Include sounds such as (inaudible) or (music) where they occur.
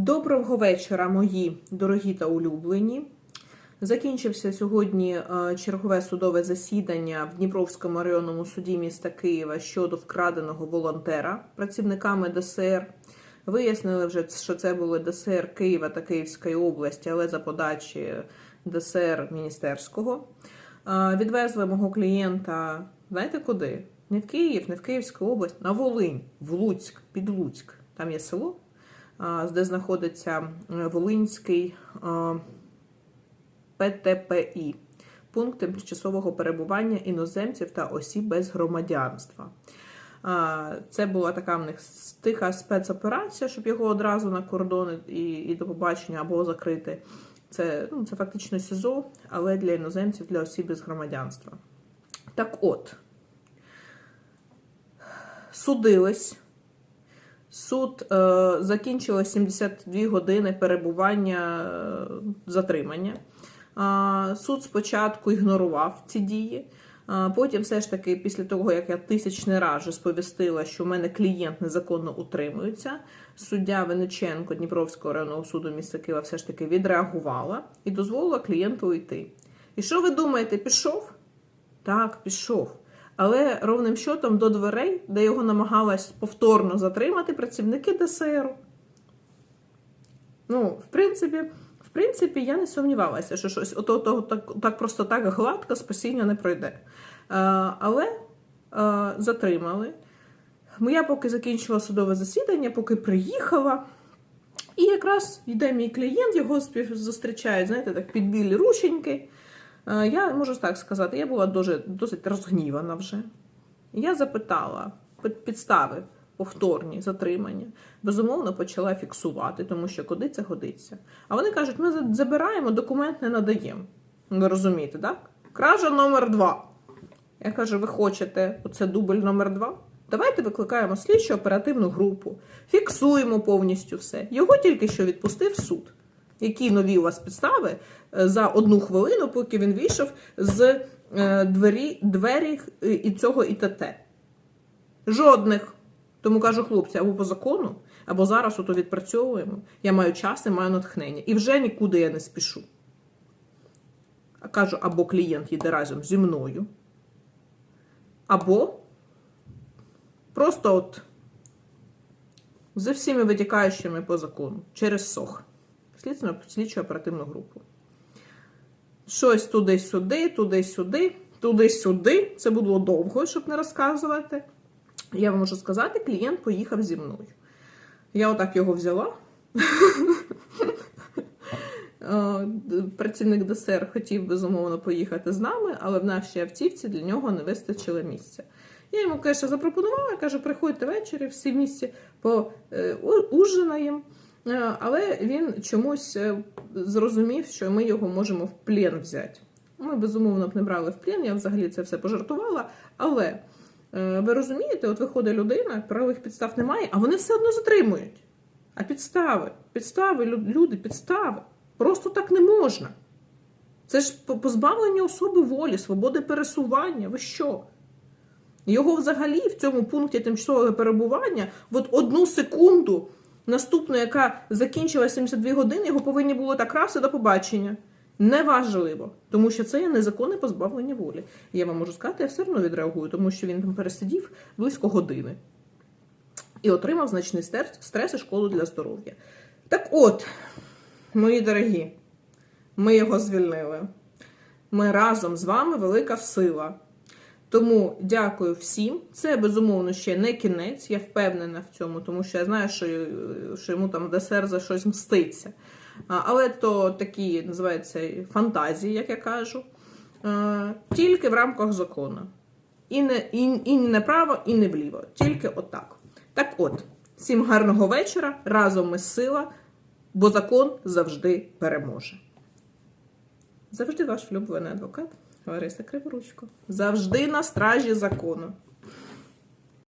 Доброго вечора, мої дорогі та улюблені. Закінчився сьогодні е, чергове судове засідання в Дніпровському районному суді міста Києва щодо вкраденого волонтера працівниками ДСР. Вияснили вже, що це були ДСР Києва та Київської області, але за подачі ДСР Міністерського. Е, Відвезли мого клієнта, знаєте куди? Не в Київ, не в Київську область, на Волинь, в Луцьк, під Луцьк. Там є село, де знаходиться е, Волинський ПТПІ пункт тимчасового перебування іноземців та осіб без громадянства. Це була така в них тиха спецоперація, щоб його одразу на кордон і, і до побачення або закрити. Це, ну, це фактично СІЗО, але для іноземців, для осіб без громадянства. Так от, судились. Суд е, закінчило 72 години перебування е, затримання. Суд спочатку ігнорував ці дії. Потім, все ж таки, після того, як я тисячний раз вже сповістила, що в мене клієнт незаконно утримується, суддя Вениченко Дніпровського районного суду міста Києва все ж таки відреагувала і дозволила клієнту йти. І що ви думаєте, пішов? Так, пішов. Але ровним счетом до дверей, де його намагалась повторно затримати працівники ДСР. Ну, в принципі, в принципі, я не сумнівалася, що щось ото, то, так, так просто так гладко спасіння не пройде. Е, але е, затримали. Я поки закінчила судове засідання, поки приїхала. І якраз йде мій клієнт, його зустрічають, знаєте, так під білі рученьки. Е, Я можу так сказати, я була дуже досить розгнівана вже. Я запитала підстави повторні затримання. Безумовно, почала фіксувати, тому що куди це годиться. А вони кажуть, ми забираємо, документ не надаємо. Ви розумієте, так? Кража номер два. Я кажу, ви хочете оце дубль номер два? Давайте викликаємо слідчу оперативну групу, фіксуємо повністю все. Його тільки що відпустив суд. Які нові у вас підстави е, за одну хвилину, поки він вийшов з е, двері, двері е, і цього ІТТ? Жодних. Тому кажу, хлопці, або по закону, або зараз ото відпрацьовуємо. Я маю час і маю натхнення. І вже нікуди я не спішу. Кажу, або клієнт їде разом зі мною, або просто от зі всіми витікаючими по закону через СОХ. Слідчо оперативну групу. Щось туди-сюди, туди-сюди, туди-сюди. Це було довго, щоб не розказувати. Я вам можу сказати, клієнт поїхав зі мною. Я отак його взяла. (laughs) Е, Працівник ДСР хотів безумовно поїхати з нами, але в нашій автівці для нього не вистачило місця. Я йому, конечно, запропонувала, кажу, приходьте ввечері, всі в місті поужинаємо. Е, Але він чомусь е, зрозумів, що ми його можемо в плен взяти. Ми, безумовно, б не брали в плен, я взагалі це все пожартувала. Але е, ви розумієте, от виходить людина, правових підстав немає, а вони все одно затримують. А підстави, підстави, люди, підстави. Просто так не можна. Це ж позбавлення особи волі, свободи пересування. Ви що? Його взагалі в цьому пункті тимчасового перебування, от одну секунду, наступну, яка закінчила 72 години, його повинні було так раз і до побачення. Неважливо, тому що це є незаконне позбавлення волі. Я вам можу сказати, я все одно відреагую, тому що він там пересидів близько години і отримав значний стрес, і шкоду для здоров'я. Так от, мої дорогі, ми його звільнили. Ми разом з вами велика сила. Тому дякую всім. Це безумовно ще не кінець. Я впевнена в цьому, тому що я знаю, що, що йому там ДСР за щось мститься. Але то такі називаються фантазії, як я кажу, тільки в рамках закону. І не, і, і не направо, і не вліво. Тільки отак. Так от, всім гарного вечора. Разом ми сила, бо закон завжди переможе. Завжди ваш улюблений адвокат Лариса Криворучко. Завжди на стражі закону.